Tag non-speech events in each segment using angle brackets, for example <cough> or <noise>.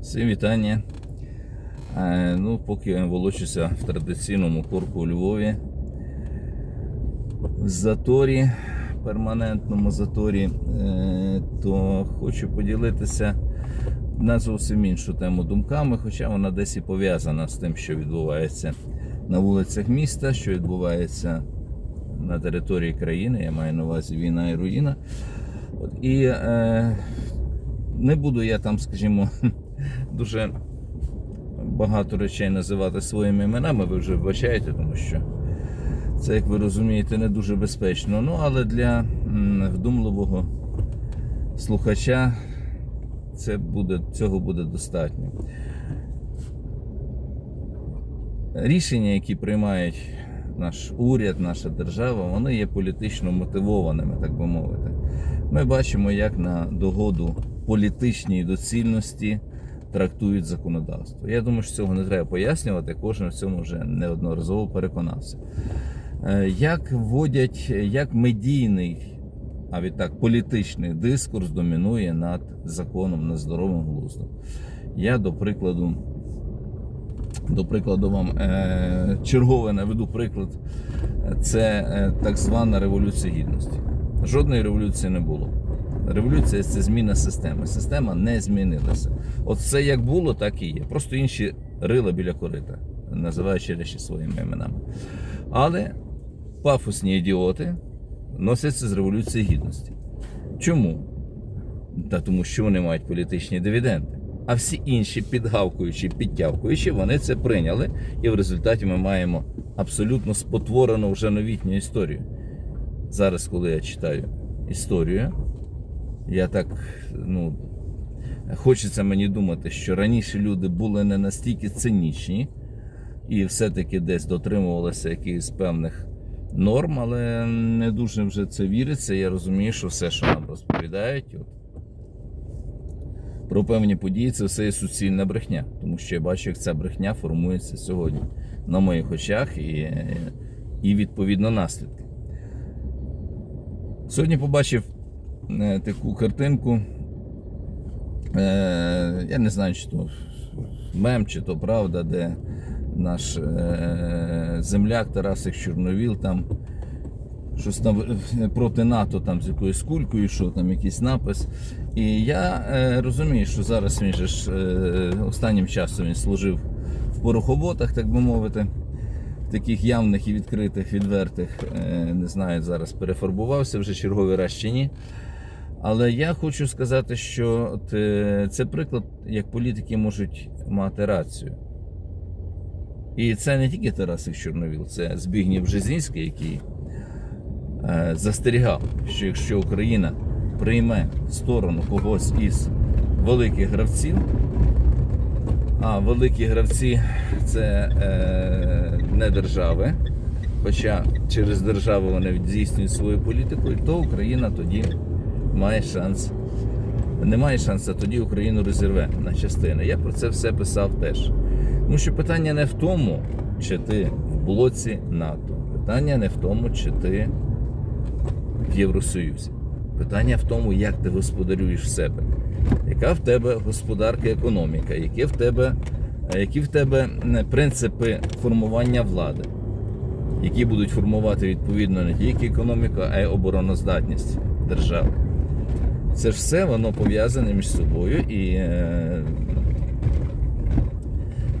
Всім вітання. Е, Ну, поки я волочуся в традиційному корку у Львові, в заторі, перманентному заторі, е, то хочу поділитися на зовсім іншу тему думками, хоча вона десь і пов'язана з тим, що відбувається на вулицях міста, що відбувається на території країни. Я маю на увазі війна і руїна. От, і е, не буду я там, скажімо, <laughs> дуже багато речей називати своїми іменами, ви вже вбачаєте, тому що це, як ви розумієте, не дуже безпечно. Ну, але для вдумливого слухача це буде, цього буде достатньо. Рішення, які приймають наш уряд, наша держава, вони є політично мотивованими, так би мовити. Ми бачимо, як на догоду політичній доцільності трактують законодавство. Я думаю, що цього не треба пояснювати, кожен в цьому вже неодноразово переконався. Е, Як вводять, як медійний, а відтак політичний дискурс домінує над законом, над здоровим глуздом. Я, до прикладу, до прикладу, вам е, чергове наведу приклад. Це е, так звана революція гідності. Жодної революції не було. Революція це зміна системи. Система не змінилася. От все як було, так і є. Просто інші рила біля корита, називаючи речі своїми іменами. Але пафосні ідіоти носяться з революції гідності. Чому? Та тому що вони мають політичні дивіденди. А всі інші, підгавкуючі, підтявкуючі, вони це прийняли, і в результаті ми маємо абсолютно спотворену вже новітню історію. Зараз, коли я читаю історію, я так, ну, хочеться мені думати, що раніше люди були не настільки цинічні і все-таки десь дотримувалися якихось певних норм, але не дуже вже це віриться. Я розумію, що все, що нам розповідають, от, про певні події, це все є суцільна брехня. Тому що я бачу, як ця брехня формується сьогодні на моїх очах і, і відповідно наслідки. Сьогодні побачив таку картинку. Е, я не знаю, чи то мем, чи то правда, де наш е, земляк Тарасик Чорновіл там щось там е, проти НАТО там з якоюсь кулькою, що там якийсь напис. І я е, розумію, що зараз він же ж е, останнім часом він служив в порохоботах, так би мовити, таких явних і відкритих, відвертих. Е, не знаю, зараз перефарбувався вже черговий раз чи ні. Але я хочу сказати, що е, це приклад, як політики можуть мати рацію. І це не тільки Тарасик Чорновіл, це Збігнєв Бжезінський, який е, застерігав, що якщо Україна прийме сторону когось із великих гравців, а великі гравці це е, не держави, хоча через державу вони здійснюють свою політику, то Україна тоді має шанс. Немає шансу, тоді Україну розірве на частини. Я про це все писав теж. Тому що питання не в тому, чи ти в блоці НАТО. Питання не в тому, чи ти в Євросоюзі. Питання в тому, як ти господарюєш себе. Яка в тебе господарка економіка, які в тебе, які в тебе е, принципи формування влади, які будуть формувати відповідно не тільки економіку, а й обороноздатність держави. Це все воно пов'язане між собою і е,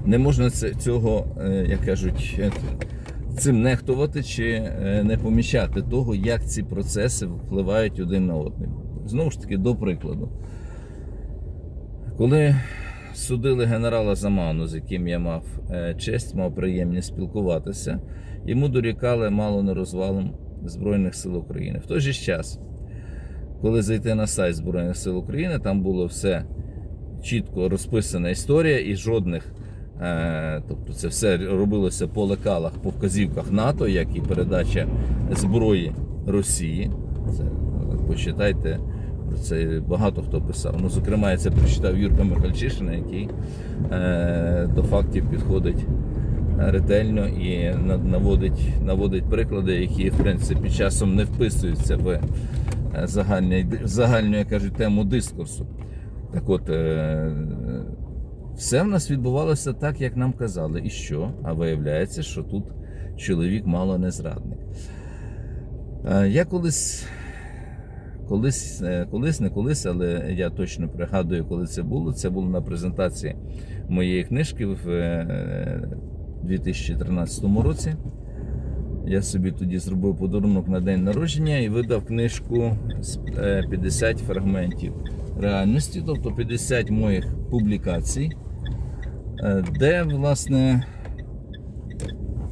не можна цього, е, як кажуть, е, цим нехтувати чи е, не помічати того, як ці процеси впливають один на один. Знову ж таки, до прикладу, коли судили генерала Заману, з яким я мав е, честь, мав приємність спілкуватися, йому дорікали мало не розвалом Збройних сил України. В той же час коли зайти на сайт Збройних сил України, там було все чітко розписана історія і жодних. Е, тобто це все робилося по лекалах, по вказівках НАТО, як і передача зброї Росії. Це е, почитайте про це багато хто писав. Ну, зокрема, я це прочитав Юрка Михальчишина, який е, до фактів підходить ретельно і наводить, наводить приклади, які в принципі часом не вписуються в е, загальну, як кажуть, тему дискурсу. Так от, е, Все в нас відбувалося так, як нам казали. І що? А виявляється, що тут чоловік мало не зрадник. Е, Я колись, колись, колись, не колись, але я точно пригадую, коли це було. Це було на презентації моєї книжки в е, 2013 році. Я собі тоді зробив подарунок на день народження і видав книжку з е, 50 фрагментів реальності, тобто 50 моїх публікацій, е, де, власне,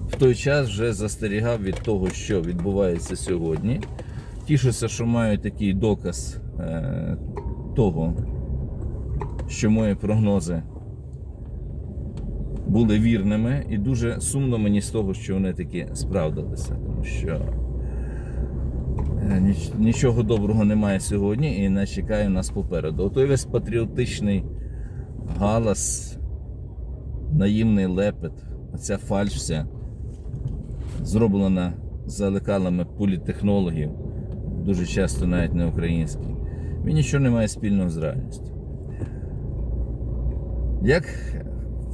в той час вже застерігав від того, що відбувається сьогодні. Тішуся, що маю такий доказ е, того, що мої прогнози були вірними, і дуже сумно мені з того, що вони таки справдилися, тому що е, нічого доброго немає сьогодні і не чекає нас попереду. Отой весь патріотичний галас, наївний лепет, оця фальш вся зроблена за лекалами політтехнологів, дуже часто навіть не український. Він нічого не має спільного з реальністю. Як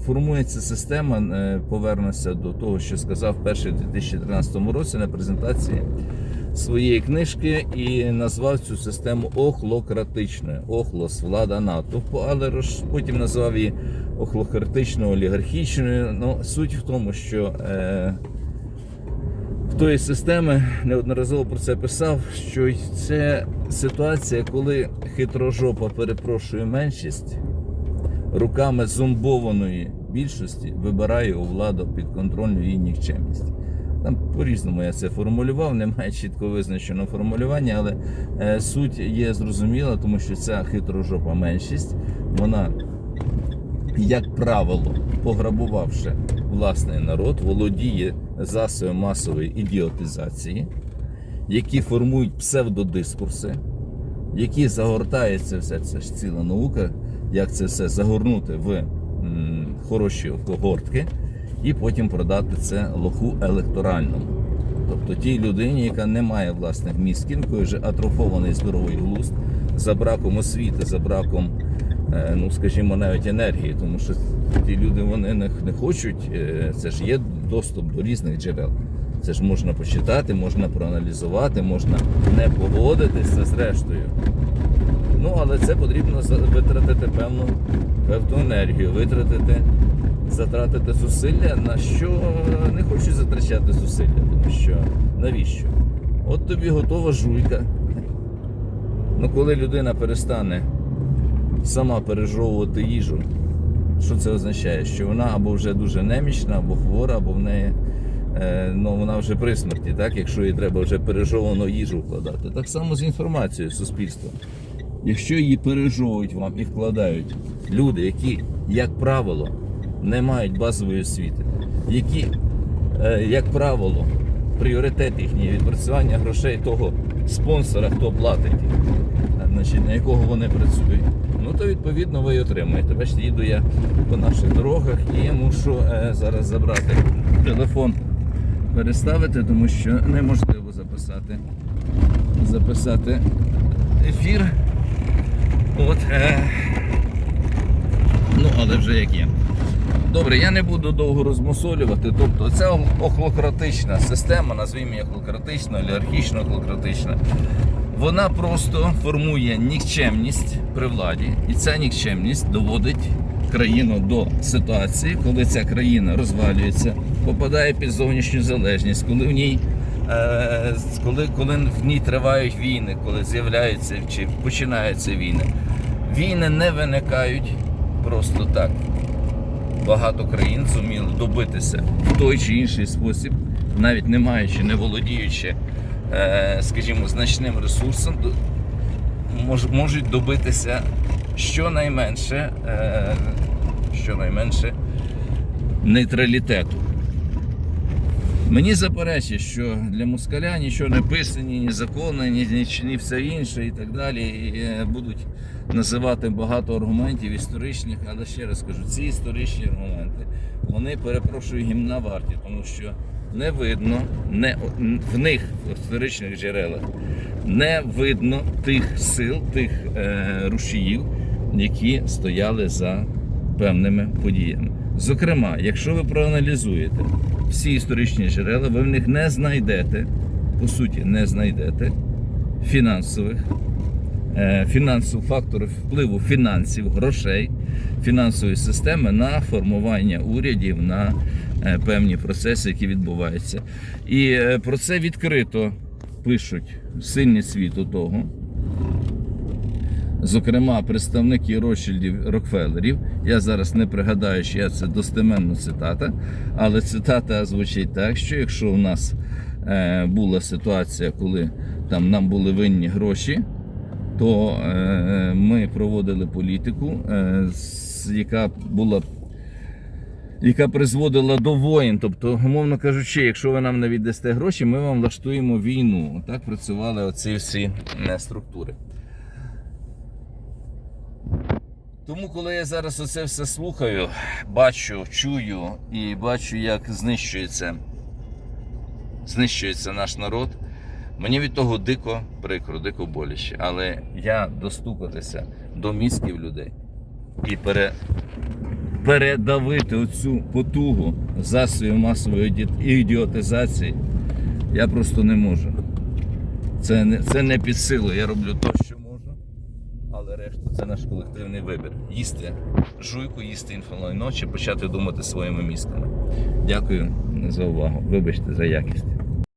формується система, е, повернуся до того, що сказав перший у 2013 році на презентації своєї книжки і назвав цю систему охлократичною. Охлос, влада натовпу, але потім назвав її охлократичною, олігархічною. Ну, суть в тому, що е, в тої системи неодноразово про це писав, що це ситуація, коли хитрожопа перепрошує меншість руками зомбованої більшості вибирає у владу підконтрольну її нікчемність. Там по-різному я це формулював, немає чітко визначеного формулювання, але е, суть є зрозуміла, тому що ця хитрожопа меншість, вона, як правило, пограбувавши власний народ, володіє засобом масової ідіотизації, які формують псевдодискурси, які загортаються все це ж ціла наука, як це все загорнути в хороші гортки і потім продати це лоху електоральному. Тобто тій людині, яка не має власних в якої вже атрофований здоровий глузд, за браком освіти, за браком, е, ну скажімо, навіть енергії, тому що ті люди вони не, не хочуть, е, це ж є доступ до різних джерел. Це ж можна почитати, можна проаналізувати, можна не погодитися зрештою. Ну, але це потрібно витратити певну, певну енергію, витратити, затратити зусилля, на що не хочу затрачати зусилля, тому що навіщо? От тобі готова жуйка. Ну, коли людина перестане сама пережовувати їжу, що це означає? Що вона або вже дуже немічна, або хвора, або в неї е, ну, вона вже при смерті, так? якщо їй треба вже пережовану їжу вкладати. Так само з інформацією суспільства. Якщо її пережовують вам і вкладають люди, які, як правило, не мають базової освіти, які, е, як правило, пріоритет їхній відпрацювання грошей того спонсора, хто платить, значить, на якого вони працюють, ну то відповідно ви і отримаєте. Бачите, їду я по наших дорогах і мушу е, зараз забрати телефон, переставити, тому що неможливо записати, записати ефір. Е, ну, але вже як є. Добре, я не буду довго розмусолювати. Тобто це охлократична система, назвімо її охлократична, олігархічна охлократична. Вона просто формує нікчемність при владі, і ця нікчемність доводить країну до ситуації, коли ця країна розвалюється, попадає під зовнішню залежність, коли в ній е, коли, коли в ній тривають війни, коли з'являються чи починаються війни. Війни не виникають просто так. Багато країн зуміли добитися в той чи інший спосіб, навіть не маючи, не володіючи, е, скажімо, значним ресурсом, можуть добитися щонайменше, е, щонайменше нейтралітету. Мені заперечує, що для москаля нічого не писані, ні закони, ні, ні, ні все інше і так далі. І е, будуть називати багато аргументів історичних, але ще раз кажу, ці історичні аргументи, вони перепрошую гімна варті, тому що не видно, не, в них в історичних джерелах не видно тих сил, тих е, рушіїв, які стояли за певними подіями. Зокрема, якщо ви проаналізуєте всі історичні джерела, ви в них не знайдете, по суті, не знайдете фінансових, е, фінансових факторів впливу фінансів, грошей, фінансової системи на формування урядів, на е, певні процеси, які відбуваються. І е, про це відкрито пишуть сильні світу того. Зокрема, представники Ротшильдів Рокфеллерів. Я зараз не пригадаю, що я це достеменна цитата, але цитата звучить так, що якщо у нас е, була ситуація, коли там нам були винні гроші, то е, ми проводили політику, е, яка була. Яка призводила до воїн, тобто, умовно кажучи, якщо ви нам не віддасте гроші, ми вам влаштуємо війну. Так працювали оці всі е, структури. Тому, коли я зараз оце все слухаю, бачу, чую і бачу, як знищується, знищується наш народ, мені від того дико прикро, дико боляче. Але я достукатися до мізків людей і пере, передавити оцю потугу засобів масової ідіотизації я просто не можу. Це не, це не під силу. Я роблю можу але решта це наш колективний вибір. Їсти жуйку, їсти інфолайно чи почати думати своїми мізками. Дякую за увагу. Вибачте за якість.